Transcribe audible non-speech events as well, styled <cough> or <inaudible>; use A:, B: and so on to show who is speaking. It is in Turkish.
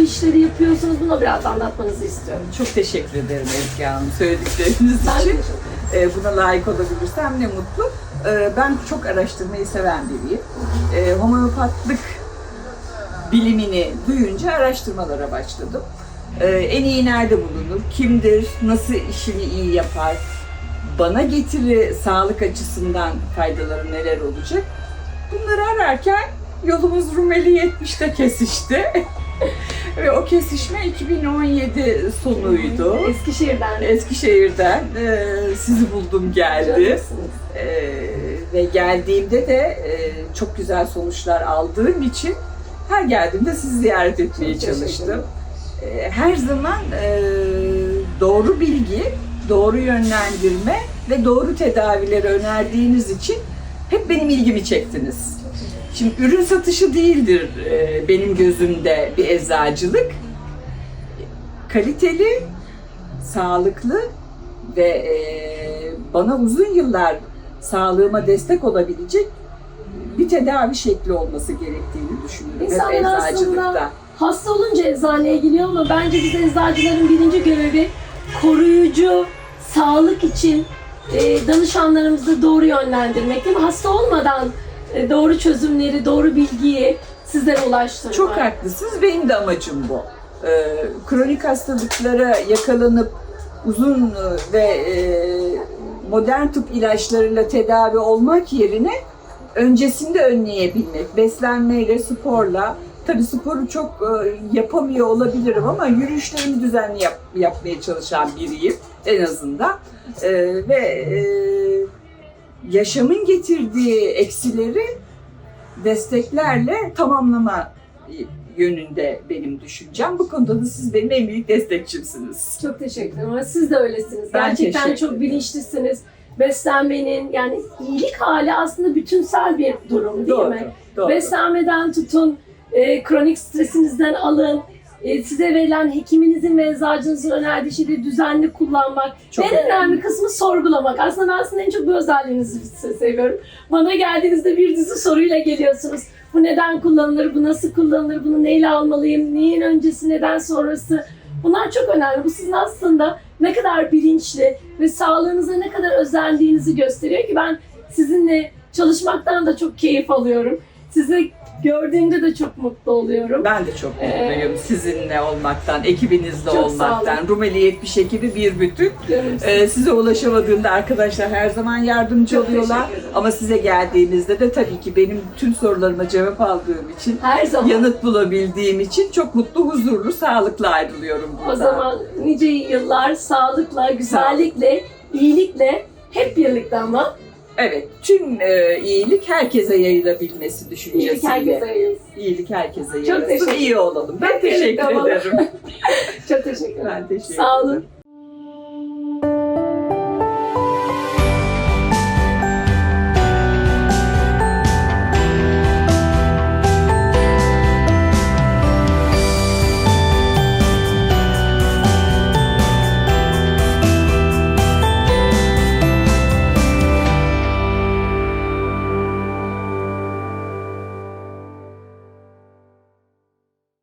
A: işleri yapıyorsunuz? Bunu biraz anlatmanızı istiyorum.
B: Çok teşekkür ederim Ezgi Hanım söyledikleriniz
A: Ben
B: için. Ee, buna layık olabilirsem ne mutlu. Ee, ben çok araştırmayı seven biriyim. Ee, homeopatlık bilimini duyunca araştırmalara başladım. Ee, en iyi nerede bulunur, kimdir, nasıl işini iyi yapar, bana getiri sağlık açısından faydaları neler olacak. Bunları ararken yolumuz Rumeli 70'te kesişti. <laughs> Ve o kesişme 2017 sonuydu.
A: Eskişehir'den.
B: Eskişehir'den e, sizi buldum geldi. E, ve geldiğimde de e, çok güzel sonuçlar aldığım için her geldiğimde sizi ziyaret etmeye
A: Çok
B: çalıştım. E, her zaman e, doğru bilgi, doğru yönlendirme ve doğru tedavileri önerdiğiniz için hep benim ilgimi çektiniz. Şimdi ürün satışı değildir e, benim gözümde bir eczacılık. Kaliteli, sağlıklı ve e, bana uzun yıllar sağlığıma destek olabilecek bir tedavi şekli olması gerektiğini düşünüyorum.
A: İnsanlar aslında. Hasta olunca eczaneye geliyor ama bence biz eczacıların birinci görevi koruyucu, sağlık için e, danışanlarımızı doğru yönlendirmek değil mi? Hasta olmadan doğru çözümleri, doğru bilgiyi sizlere ulaştırmak.
B: Çok haklısınız. Benim de amacım bu. Ee, kronik hastalıklara yakalanıp uzun e, ve e, modern tıp ilaçlarıyla tedavi olmak yerine öncesinde önleyebilmek. Beslenmeyle, sporla. Tabii sporu çok e, yapamıyor olabilirim ama yürüyüşlerimi düzenli yap- yapmaya çalışan biriyim en azından. Ve e, yaşamın getirdiği eksileri desteklerle tamamlama yönünde benim düşüncem. Bu konuda da siz benim en büyük destekçimsiniz.
A: Çok teşekkür ederim. Ama siz de öylesiniz.
B: Ben
A: Gerçekten çok bilinçlisiniz. Beslenmenin yani iyilik hali aslında bütünsel bir durum değil
B: Doğru,
A: mi?
B: doğru.
A: Beslenmeden tutun, e, kronik stresinizden alın, size verilen hekiminizin ve eczacınızın önerdiği şeyleri düzenli kullanmak.
B: Çok
A: en
B: önemli.
A: önemli kısmı sorgulamak. Aslında ben sizin en çok bu özelliğinizi se- seviyorum. Bana geldiğinizde bir dizi soruyla geliyorsunuz. Bu neden kullanılır, bu nasıl kullanılır, bunu neyle almalıyım, neyin öncesi, neden sonrası. Bunlar çok önemli. Bu sizin aslında ne kadar bilinçli ve sağlığınıza ne kadar özendiğinizi gösteriyor ki ben sizinle çalışmaktan da çok keyif alıyorum. Sizi gördüğümde de çok mutlu oluyorum.
B: Ben de çok
A: Ee,
B: mutluyum sizinle olmaktan, ekibinizle olmaktan. Rumeli 70 ekibi bir bütün. Ee, size ulaşamadığında arkadaşlar her zaman yardımcı
A: Çok
B: oluyorlar. Ama size geldiğinizde de tabii ki benim tüm sorularıma cevap aldığım için,
A: Her zaman.
B: yanıt bulabildiğim için çok mutlu, huzurlu, sağlıklı ayrılıyorum
A: O
B: buradan.
A: zaman nice yıllar sağlıkla, güzellikle, iyilikle hep birlikte ama
B: Evet, tüm e, iyilik herkese yayılabilmesi düşüncesiyle.
A: iyilik herkese yayılsın.
B: İyilik herkese
A: Çok
B: yayılsın,
A: teşekkür-
B: iyi olalım. Ben teşekkür ederim. <laughs>
A: Çok teşekkür ederim.
B: ben teşekkür
A: Sağ olun.
B: ederim.